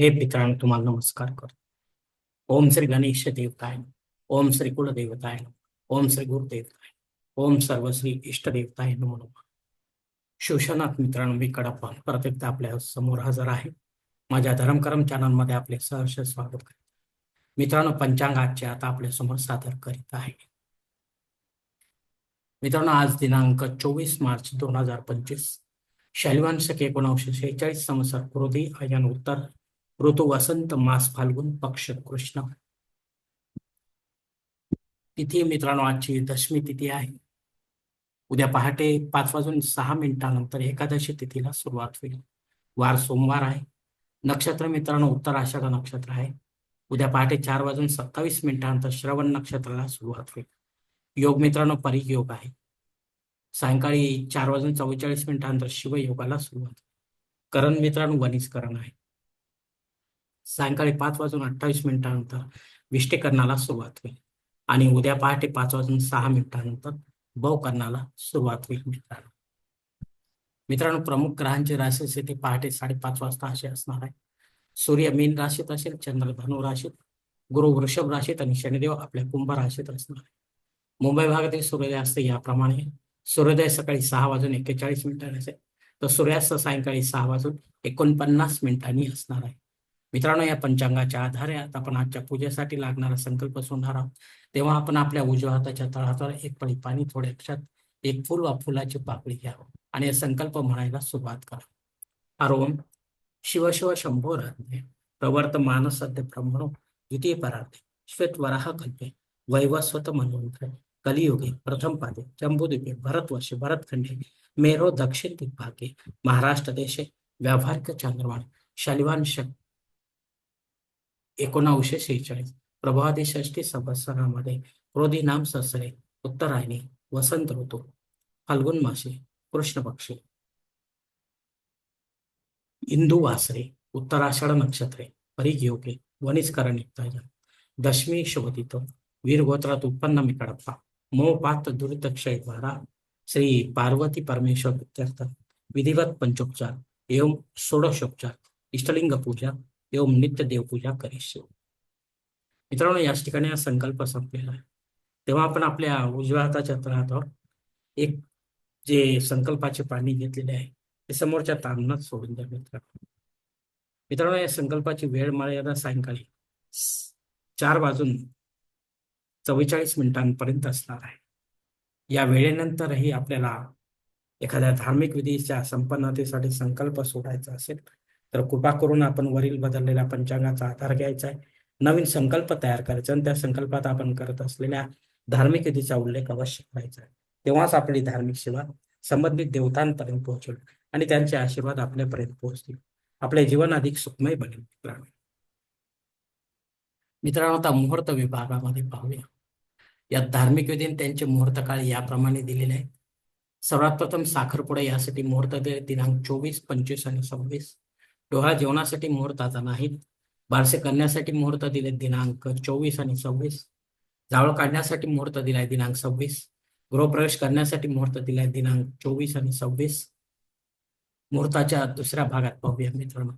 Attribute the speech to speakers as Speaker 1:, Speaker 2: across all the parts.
Speaker 1: हे पित्रांनो तुम्हाला नमस्कार करतो. ओम श्री गणेश देवताय ओम श्री कुलदेवताय ओम श्री गुरुदेवताय ओम सर्व श्री इष्टदेवताय नमो शिवशनाथ मित्रांनो मी कडप्पा परत एकदा आपल्यासमोर हजर आहे. माझ्या धर्मकरम चॅनलमध्ये आपले सहर्ष स्वागत करीत. मित्रांनो पंचांग आजचे आता आपल्यासमोर सादर करीत आहे. मित्रांनो आज दिनांक चोवीस मार्च दोन हजार पंचवीस. शैलवान शक एकोणीसशे शेहेचाळीस संवत्सर क्रोधी अयन उत्तर ऋतू वसंत मास फाल्गुन पक्ष कृष्ण. तिथी मित्रांनो आजची दशमी तिथी आहे. उद्या पहाटे पाच वाजून सहा मिनिटानंतर एकादशी तिथीला सुरुवात होईल. वार सोमवार आहे. नक्षत्र मित्रांनो उत्तर आषाढ नक्षत्र आहे. उद्या पहाटे चार वाजून सत्तावीस मिनिटानंतर श्रवण नक्षत्राला सुरुवात होईल. योग मित्रांनो परिग योग आहे. सायंकाळी चार वाजून चव्वेचाळीस मिनिटानंतर शिवयोगाला सुरुवात. करण मित्रांनो वनिस्करण आहे. सायंकाळी पाच वाजून अठ्ठावीस मिनिटानंतर विष्टीकरणाला सुरुवात होईल. आणि उद्या पहाटे पाच वाजून सहा मिनिटानंतर बहुकरणाला सुरुवात होईल मित्रांनो. मित्रांनो प्रमुख ग्रहांची राशी स्थिती पहाटे साडेपाच वाजता अशी असणार आहे. सूर्य मीन राशीत असेल चंद्र धनु राशीत गुरु वृषभ राशीत आणि शनिदेव आपल्या कुंभ राशीत असणार आहे. मुंबई भागातील सूर्योदय असते याप्रमाणे सूर्योदय सकाळी सहा वाजून एक्केचाळीस मिनिटांनी असेल तर सूर्यास्त सायंकाळी सहा वाजून एकोणपन्नास मिनिटांनी असणार आहे. मित्रांनो या पंचांगाच्या आधारे आता आपण आजच्या पूजेसाठी लागणारा संकल्प सोडणार आहोत. तेव्हा आपण आपल्या उजव्या हाताच्या तळहातावर एक पळी पाणी थोड्या एक फुल वा फुलाची पाकळी घ्यावं आणि संकल्प म्हणायला सुरुवात करा. अरोम शिव शिव शंभो राधे प्रवर्त मानसद्य ब्रह्मणो द्वितीय परार्थे श्वेत वराह कल्पे वैवस्वत मनवंत्र कलियुगे प्रथम पादे जम्बुद्वीपे भरतवर्षे भरतखंडे मेरो दक्षिण दिग्भागे महाराष्ट्र देशे व्यावहारिक चांद्रवाण शालिवान शक्ती एकोणावीसशे शेहेचाळीस. प्रभादी षष्टी संवत्सरामध्ये क्रोधी नाम ससरे उत्तरायणी वसंत ऋतू फाल्गुन मासे कृष्ण पक्षी इंदू वासरे उत्तराषाढ नक्षत्रे परियोगे वनिस्करण दशमी शुभदित वीर गोत्रात उत्पन्न मिकडप्पा मोपात दुर्दक्षय द्वारा श्री पार्वती परमेश्वर विद्यार्थ विधिवत पंचोपचार एवं षोडशोपचार इष्टलिंग पूजा एवं नित्य देवपूजा करीश. मित्रांनो याच ठिकाणी हा संकल्प संपलेला आहे. तेव्हा आपण आपल्या उजव्या हाताच्या तळहातावर एक जे संकल्पाचे पाणी घेतलेले आहे ते समोरच्या तांबणात सोडून द्या मित्रांनो. मित्रांनो या संकल्पाची वेळ मर्यादा सायंकाळी चार वाजून चव्वेचाळीस मिनिटांपर्यंत असणार आहे. या वेळेनंतरही आपल्याला एखाद्या धार्मिक विधीच्या संपन्नतेसाठी संकल्प सोडायचा असेल तर कृपा करून आपण वरील बदललेल्या पंचांगाचा आधार घ्यायचा आहे. नवीन संकल्प तयार करायचा आणि त्या संकल्पात आपण करत असलेल्या धार्मिक विधीचा उल्लेख अवश्य करायचा आहे. तेव्हाच आपली धार्मिक सेवा संबंधित देवतांपर्यंत पोहोचेल आणि त्यांचे आशीर्वाद आपल्यापर्यंत पोहोचतील. आपले जीवन अधिक सुखमय बनेल. मित्रांनो मित्रांनो आता मुहूर्त विभागामध्ये पाहूया. या धार्मिक विधीने त्यांचे मुहूर्त काळ याप्रमाणे दिलेले आहेत. सर्वात प्रथम साखरपुडा यासाठी मुहूर्त दिनांक चोवीस पंचवीस आणि सव्वीस. डोळा जेवणासाठी मुहूर्त आता नाहीत. बारसे करण्यासाठी मुहूर्त दिले दिनांक चोवीस आणि सव्वीस. जावळ काढण्यासाठी मुहूर्त दिलाय दिनांक सव्वीस. गृहप्रवेश करण्यासाठी मुहूर्त दिलाय दिनांक चोवीस आणि सव्वीस. मुहूर्ताच्या दुसऱ्या भागात पाहूया मित्रांनो.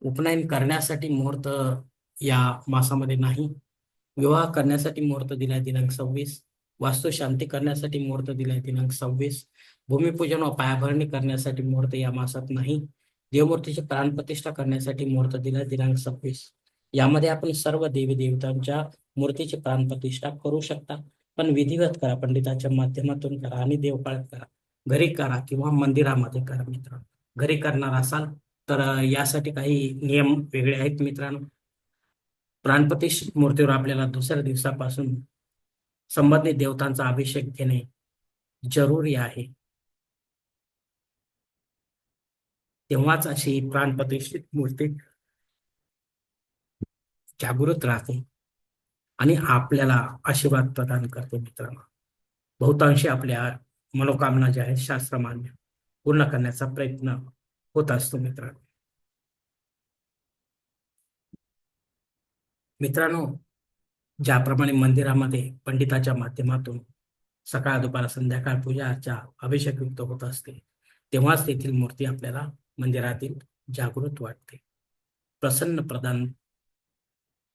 Speaker 1: उपनयन करण्यासाठी मुहूर्त या मासामध्ये नाही. विवाह करण्यासाठी मुहूर्त दिलाय दिनांक सव्वीस. वास्तुशांती करण्यासाठी मुहूर्त दिलाय दिनांक सव्वीस. भूमिपूजन व पायाभरणी करण्यासाठी मुहूर्त या मासात नाही. देवमूर्तीची प्राणप्रतिष्ठा करण्यासाठी मुहूर्त दिला दिनांक सव्वीस. यामध्ये आपण सर्व देवी देवतांच्या मूर्तीची प्राणप्रतिष्ठा करू शकता. पण विधिवत करा पंडिताच्या माध्यमातून करा आणि देवपाळत करा. घरी करा किंवा मंदिरामध्ये करा मित्रांनो. घरी करणार असाल तर यासाठी काही नियम वेगळे आहेत मित्रांनो. प्राणप्रतिष्ठित मूर्तीवर आपल्याला दुसऱ्या दिवसापासून संबंधित देवतांचा अभिषेक घेणे जरुरी आहे. तेव्हाच अशी प्राणप्रतिष्ठित मूर्ती जागृत राहते आणि आपल्याला आशीर्वाद प्रदान करते मित्रांनो. बहुतांशी आपल्या मनोकामना ज्या आहेत शास्त्रमान्य पूर्ण करण्याचा प्रयत्न होत असतो मित्रांनो. मित्रांनो ज्याप्रमाणे मंदिरामध्ये पंडिताच्या माध्यमातून सकाळ दुपार संध्याकाळ पूजा अर्चा अभिषेक युक्त होत असते तेव्हाच तेथील मूर्ती आपल्याला मंदिरातील जागृत वाटते. प्रसन्न प्रदान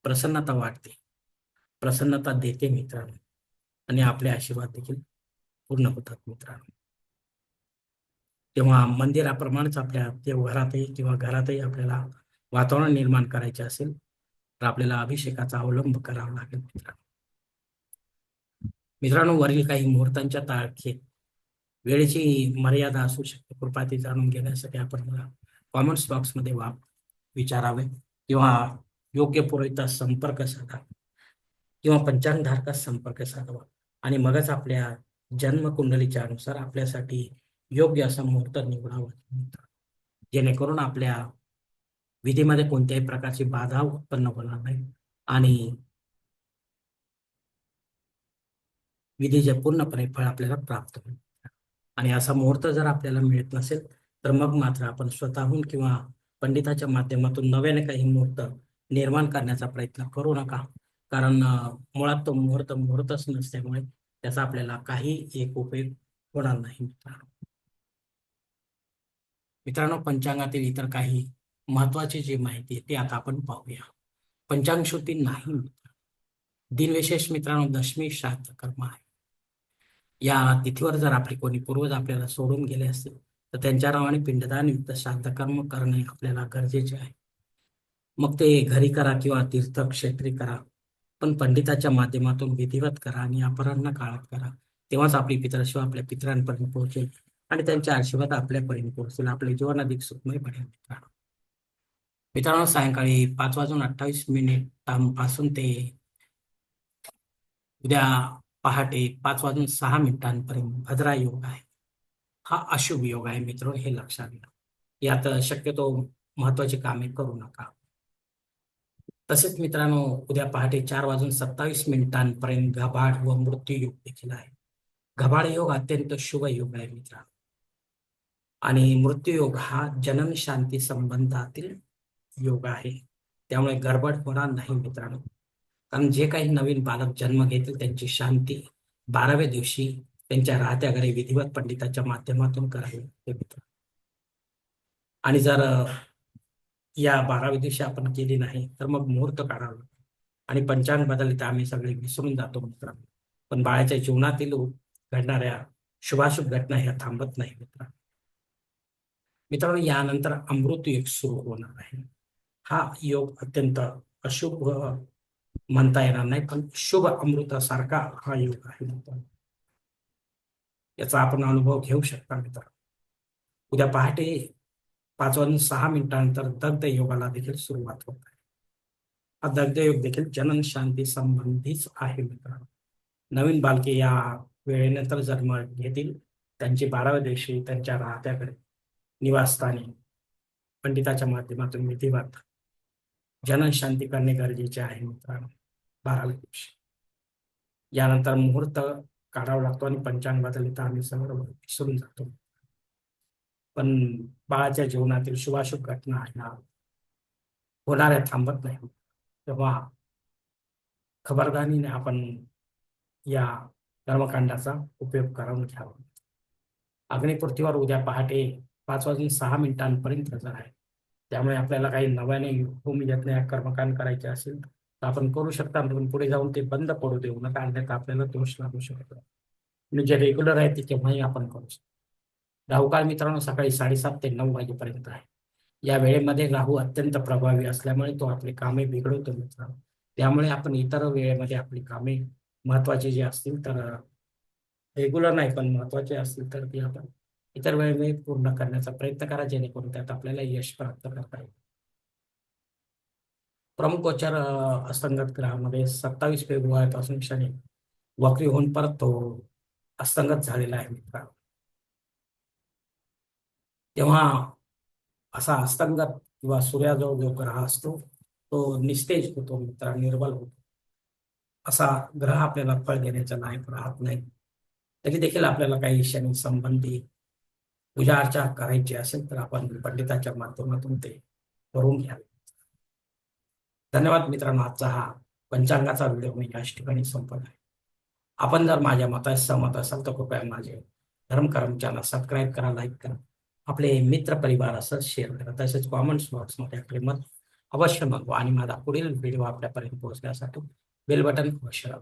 Speaker 1: प्रसन्नता वाटते. प्रसन्नता देते मित्रांनो. आणि आपले आशीर्वाद देखील पूर्ण होतात मित्रांनो. तेव्हा मंदिराप्रमाणेच आपल्या देवघरातही किंवा घरातही आपल्याला वातावरण निर्माण करायचे असेल तर आपल्याला अभिषेकाचा अवलंब करावा लागेल मित्रांनो. मित्रांनो वरील काही मुहूर्तांच्या तारखेत वेळेची मर्यादा असू शकते. कृपा ते जाणून घेण्यासाठी आपण मला कॉमेंट्स बॉक्समध्ये वा विचारावे. किंवा योग्य पुरोहिता संपर्क साधा. किंवा पंचांगधारकास संपर्क साधावा. आणि मगच आपल्या जन्मकुंडलीच्या अनुसार आपल्यासाठी योग्य असा मुहूर्त निवडावा. जेणेकरून आपल्या विधीमध्ये कोणत्याही प्रकारची बाधा उत्पन्न होणार नाही. आणि विधीचे पूर्णपणे फळ आपल्याला प्राप्त होईल. आणि असा मुहूर्त जर आपल्याला मिळत नसेल तर मग मात्र आपण स्वतःहून किंवा पंडिताच्या माध्यमातून नव्याने काही मुहूर्त निर्माण करण्याचा प्रयत्न करू नका. कारण मुळात तो मुहूर्त मुहूर्तच नसल्यामुळे त्याचा आपल्याला काही एक उपयोग होणार नाही मित्रांनो. मित्रांनो पंचांगातील इतर काही महत्वाची जी माहिती आहे ती आता आपण पाहूया. पंचांग श्रुती नाही दिनविशेष मित्रांनो दशमी श्राद्ध कर्म आहे. या तिथीवर जर आपले कोणी पूर्वज आपल्याला सोडून गेले असतील तर त्यांच्या नावाने पिंडदानयुक्त युक्त कर्म करणे आपल्याला गरजेचे आहे. मग ते घरी करा किंवा तीर्थक्षेत्री करा पण पंडिताच्या माध्यमातून विधिवत करा आणि अपराह्न काळात करा. तेव्हाच आपली पितरशिव आपल्या पितरांपर्यंत पोहोचेल आणि त्यांच्या आशीर्वाद आपल्यापर्यंत पोहोचतील. आपले जीवन अधिक सुखमय बनेल. मित्रांनो मित्रांनो सायंकाळी पाच वाजून अठ्ठावीस मिनिटांपासून ते उद्या पहाटे पाच वाजून सहा मिनिटांपर्यंत भद्रा योग आहे. हा अशुभ योग आहे मित्र हे लक्षात घ्या. यात शक्यतो महत्वाची कामे करू नका. तसेच मित्रांनो उद्या पहाटे चार वाजून सत्तावीस मिनिटांपर्यंत घबाड व मृत्यू योग देखील आहे. घबाड योग अत्यंत शुभ योग आहे मित्रांनो. आणि मृत्यूयोग हा जनन शांती संबंधातील योग आहे. त्यामुळे गडबड होणार नाही मित्रांनो. कारण जे काही नवीन बालक जन्म घेतील त्यांची शांती बाराव्या दिवशी त्यांच्या राहत्या घरी विधिवत पंडिताच्या माध्यमातून करावी लागते मित्र. आणि जर या बाराव्या दिवशी आपण केली नाही तर मग मुहूर्त काढावा आणि पंचांग तर आम्ही सगळे विसरून जातो मित्रांनो पण बाळाच्या जीवनातील घडणाऱ्या शुभाशुभ घटना ह्या थांबत नाही मित्रांनो मित्रांनो यानंतर अमृत योग सुरू होणार आहे. हा योग अत्यंत अशुभ म्हणता येणार नाही पण शुभ अमृतासारखा हा योग आहे याचा आपण अनुभव घेऊ शकता मित्र. उद्या पहाटे पाच वाजून सहा मिनिटांनंतर दग्ध योगाला देखील सुरुवात होत आहे. हा दग्ध योग देखील जनन शांती संबंधीच आहे मित्रांनो नवीन बालके या वेळेनंतर जन्म घेतील. त्यांची बाराव्या दिवशी त्यांच्या राहत्याकडे निवासस्थानी पंडिताच्या माध्यमातून विधिवत जनन शांती करणे गरजेचे आहे मित्रांनो बाराव्या दिवशी. यानंतर मुहूर्त काढावा लागतो आणि पंचांग बदल आम्ही सर्व विसरून जातो. पण बाळाच्या जीवनातील शुभाशुभ घटना ह्या होणाऱ्या थांबत नाही. तेव्हा खबरदारीने आपण या कर्मकांडाचा उपयोग करून घ्यावा. अग्निपृथ्वीवर उद्या पहाटे पाच वाजून सहा मिनिटांपर्यंत हजर आहे त्यामुळे आपल्याला काही नव्याने भूमी नाही कर्मकांड करायचे असेल तर आपण करू शकता. म्हणून पुढे जाऊन ते बंद पडू देऊ. नका अन्यथा आपल्याला दोष लागू शकतो. आणि जे रेग्युलर आहे ते केव्हाही आपण करू शकतो. राहुकाळ मित्रांनो सकाळी साडेसात ते नऊ वाजेपर्यंत आहे. या वेळेमध्ये राहू अत्यंत प्रभावी असल्यामुळे तो आपली कामे बिघडवतो मित्रांनो. त्यामुळे आपण इतर वेळेमध्ये आपली कामे महत्वाची जी असतील तर रेग्युलर नाही पण महत्त्वाचे असतील तर ती आपण इतर वेळेमध्ये पूर्ण करण्याचा प्रयत्न करा जेणेकरून त्यात आपल्याला यश प्राप्त करता येईल. प्रमुख गोचर असंगत ग्रहामध्ये सत्तावीस फेब्रुवारीपासून शनी वक्री होऊन परत तो असंगत झालेला आहे मित्र. तेव्हा असा अस्तंगत किंवा सूर्याजवळ जो ग्रह असतो तो निस्तेज होतो मित्र निर्बल होतो. असा ग्रह आपल्याला फळ देण्याचा नायक राहत नाही. तरी देखील आपल्याला काही शनी संबंधी पूजा अर्चा करायची असेल तर आपण पंडिताच्या माध्यमातून ते करून घ्यावे. धन्यवाद मित्रांनो. आजचा हा पंचांगाचा व्हिडिओ मी याच ठिकाणी संपत आहे. आपण जर माझ्या मता सहमत असाल तर कृपया माझे धर्मकर्म चॅनल सबस्क्राईब करा लाईक करा. आपले मित्र परिवार असं शेअर करा. तसेच कॉमेंट्स बॉक्समध्ये आपले मत अवश्य मागवा आणि माझा पुढील व्हिडिओ आपल्यापर्यंत पोहोचण्यासाठी बेल बटन अवश्य राहा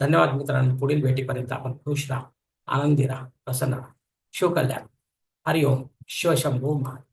Speaker 1: धन्यवाद मित्रांनो. पुढील भेटीपर्यंत आपण खुश राहा आनंदी राहा प्रसन्न राहा. शिवकल्याण हरिओम शिवशंभू महाराज